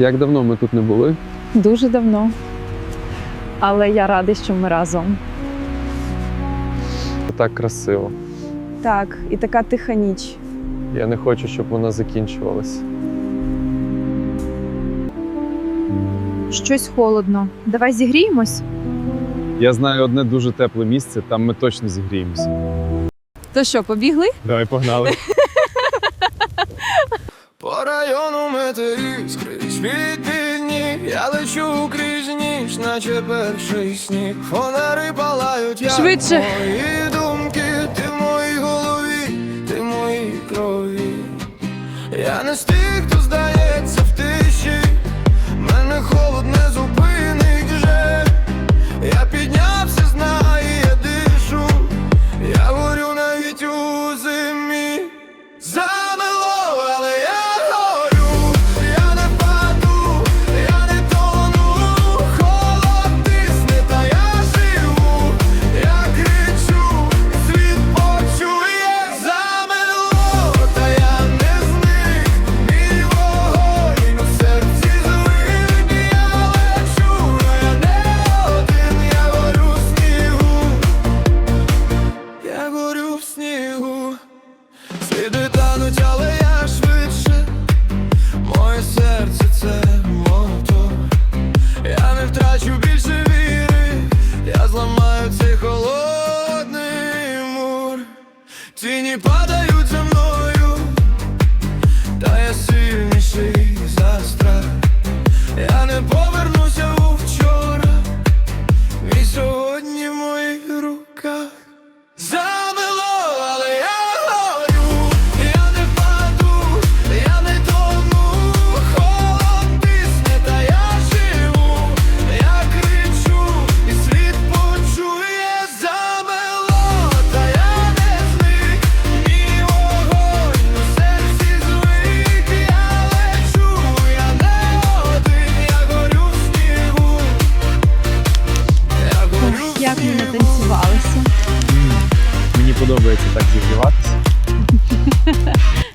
Як давно ми тут не були? Дуже давно. Але я рада, що ми разом. Так красиво. Так, і така тиха ніч. Я не хочу, щоб вона закінчувалась. Щось холодно. Давай зігріємось. Я знаю одне дуже тепле місце, там ми точно зігріємося. То що, побігли? Давай погнали. По району мети скрізь дні, Я лечу крізь ніч, наче перший сніг. Фонари палають, як Швидше. мої думки Ти в моїй голові, ти в моїй крові. Я не з тих, хто здається в тиші. Мене холод не зупинить Сліди тануть, але я швидше. Моє серце це мотор Я не втрачу більше віри. Я зламаю цей холодний мур. Тіні падають за мною. Та я сильніший подобається так зігріватися.